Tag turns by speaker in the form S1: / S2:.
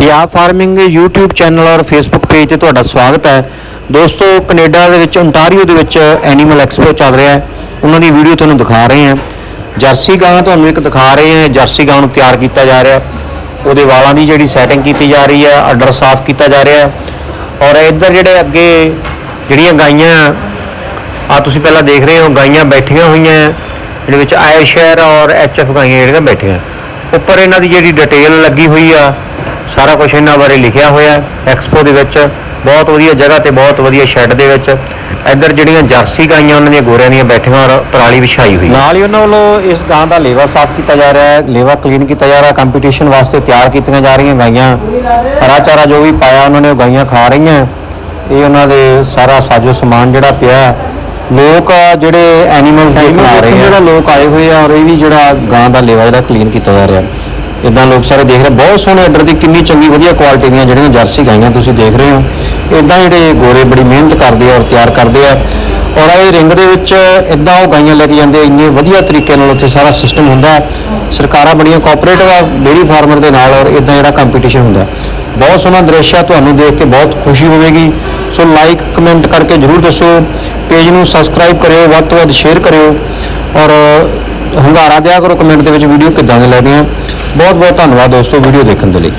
S1: Punjab farming YouTube channel ਔਰ Facebook page ਤੇ ਤੁਹਾਡਾ ਸਵਾਗਤ ਹੈ। ਦੋਸਤੋ ਕੈਨੇਡਾ ਦੇ ਵਿੱਚ ਓਨਟਾਰੀਓ ਦੇ ਵਿੱਚ ਐਨੀਮਲ ਐਕਸਪੋ ਚੱਲ ਰਿਹਾ ਹੈ। ਉਹਨਾਂ ਦੀ ਵੀਡੀਓ ਤੁਹਾਨੂੰ ਦਿਖਾ ਰਹੇ ਹਾਂ। ਜਰਸੀ ਗਾਂ ਤੁਹਾਨੂੰ ਇੱਕ ਦਿਖਾ ਰਹੇ ਹਾਂ। ਜਰਸੀ ਗਾਂ ਨੂੰ ਤਿਆਰ ਕੀਤਾ ਜਾ ਰਿਹਾ ਉਹਦੇ ਵਾਲਾਂ ਦੀ ਜਿਹੜੀ ਸੈਟਿੰਗ ਕੀਤੀ ਜਾ ਰਹੀ ਹੈ ਆਰਡਰ ਸਾਫ਼ ਕੀਤਾ ਜਾ ਰਿਹਾ ਔਰ ਇੱਧਰ ਜਿਹੜੇ ਅੱਗੇ ਜਿਹੜੀਆਂ ਗਾਈਆਂ ਆ ਤੁਸੀਂ ਪਹਿਲਾਂ ਦੇਖ ਰਹੇ ਹੋ ਗਾਈਆਂ ਬੈਠੀਆਂ ਹੋਈਆਂ ਹੈ, ਜਿਹੜੇ ਵਿੱਚ ਆਇਸ਼ਰ ਔਰ ਐਚਐਫ ਗਾਈਆਂ ਜਿਹੜੀਆਂ ਬੈਠੀਆਂ। ਉੱਪਰ ਇਹਨਾਂ ਦੀ ਜਿਹੜੀ ਡਿਟੇਲ ਲੱਗੀ ਹੋਈ ਆ ਸਾਰਾ ਕੁਝ ਇਹਨਾਂ ਬਾਰੇ ਲਿਖਿਆ ਹੋਇਆ ਹੈ ਐਕਸਪੋ ਦੇ ਵਿੱਚ ਬਹੁਤ ਵਧੀਆ ਜਗ੍ਹਾ ਤੇ ਬਹੁਤ ਵਧੀਆ ਸ਼ੈੱਡ ਦੇ ਵਿੱਚ। ਇੱਧਰ ਜਿਹੜੀਆਂ ਜਰਸੀ ਗਾਈਆਂ ਉਹਨਾਂ ਦੀਆਂ ਗੋਰਿਆਂ ਦੀਆਂ ਬੈਠੀਆਂ ਔਰ ਪਰਾਲੀ ਵਿਛਾਈ ਹੋਈ ਨਾਲ ਹੀ ਉਹਨਾਂ ਵੱਲੋਂ ਇਸ ਗਾਂ ਦਾ ਲੇਵਾ ਸਾਫ਼ ਕੀਤਾ ਜਾ ਰਿਹਾ ਹੈ ਲੇਵਾ ਕਲੀਨ ਕੀਤਾ ਜਾ ਰਿਹਾ ਕੰਪੀਟੀਸ਼ਨ ਵਾਸਤੇ ਤਿਆਰ ਕੀਤੀਆਂ ਜਾ ਰਹੀਆਂ ਗਾਈਆਂ। ਹਰਾ ਚਾਰਾ ਜੋ ਵੀ ਪਾਇਆ ਉਹਨਾਂ ਨੇ ਉਹ ਗਾਈਆਂ ਖਾ ਰਹੀਆਂ। ਇਹ ਉਹਨਾਂ ਦੇ ਸਾਰਾ ਸਾਜੋ ਸਮਾਨ ਜਿਹੜਾ ਪਿਆ ਹੈ। ਲੋਕ ਜਿਹੜੇ ਐਨੀਮਲਸ ਦੇ ਖਾ ਰਹੇ ਆ। ਜਿਹੜਾ ਲੋਕ ਆਏ ਹੋਏ ਆ ਔਰ ਇਹ ਵੀ ਜਿਹੜਾ ਗਾਂ ਦਾ ਲੇਵਾ ਜਿਹੜਾ ਕਲੀਨ ਕੀਤਾ ਜਾ ਰਿਹਾ। ਇਦਾਂ ਲੋਕ ਸਾਰੇ ਦੇਖ ਰਹੇ, ਬਹੁਤ ਸੋਹਣੇ ਆਰਡਰ ਦੀ ਕਿੰਨੀ ਚੰਗੀ ਵਧੀਆ ਕੁਆਲਿਟੀ ਦੀਆਂ ਜਿਹੜੀਆਂ ਜਰਸੀ ਗਾਈਆਂ ਤੁਸੀਂ ਦੇਖ ਰਹੇ ਹੋ। ਇਦਾਂ ਜਿਹੜੇ ਗੋਰੇ ਬੜੀ ਮਿਹਨਤ ਕਰਦੇ ਆ ਔਰ ਤਿਆਰ ਕਰਦੇ ਆ। ਔਰ ਇਹ ਰਿੰਗ ਦੇ ਵਿੱਚ ਇਦਾਂ ਉਹ ਗਾਈਆਂ ਲੈ ਕੇ ਜਾਂਦੇ ਇੰਨੇ ਵਧੀਆ ਤਰੀਕੇ ਨਾਲ ਉੱਥੇ ਸਾਰਾ ਸਿਸਟਮ ਹੁੰਦਾ। ਸਰਕਾਰਾਂ ਬੜੀਆਂ ਕੋਆਪਰੇਟਿਵ ਆ ਡੇਰੀ ਫਾਰਮਰ ਦੇ ਨਾਲ ਔਰ ਇਦਾਂ ਜਿਹੜਾ ਕੰਪੀਟੀਸ਼ਨ ਹੁੰਦਾ। ਬਹੁਤ ਸੋਹਣਾ ਦ੍ਰਿਸ਼ ਆ, ਤੁਹਾਨੂੰ ਦੇਖ ਕੇ ਬਹੁਤ ਖੁਸ਼ੀ ਹੋਵੇਗੀ। ਸੋ ਲਾਈਕ ਕਮੈਂਟ ਕਰਕੇ ਜਰੂਰ ਦੱਸੋ। ਪੇਜ ਨੂੰ ਸਬਸਕ੍ਰਾਈਬ ਕਰਿਓ, ਵੱਧ ਤੋਂ ਵੱਧ ਸ਼ੇਅਰ ਕਰਿਓ। ਔਰ, ਹੰਗਾਰਾ ਦਿਆ ਕਰੋ ਕਮੈਂਟ ਦੇ ਵਿੱਚ ਵੀਡੀਓ ਕਿੱਦਾਂ ਦੇ ਲੱਗਦੀਆਂ ਬਹੁਤ ਬਹੁਤ ਧੰਨਵਾਦ ਦੋਸਤੋ ਵੀਡੀਓ ਦੇਖਣ ਦੇ ਲਈ।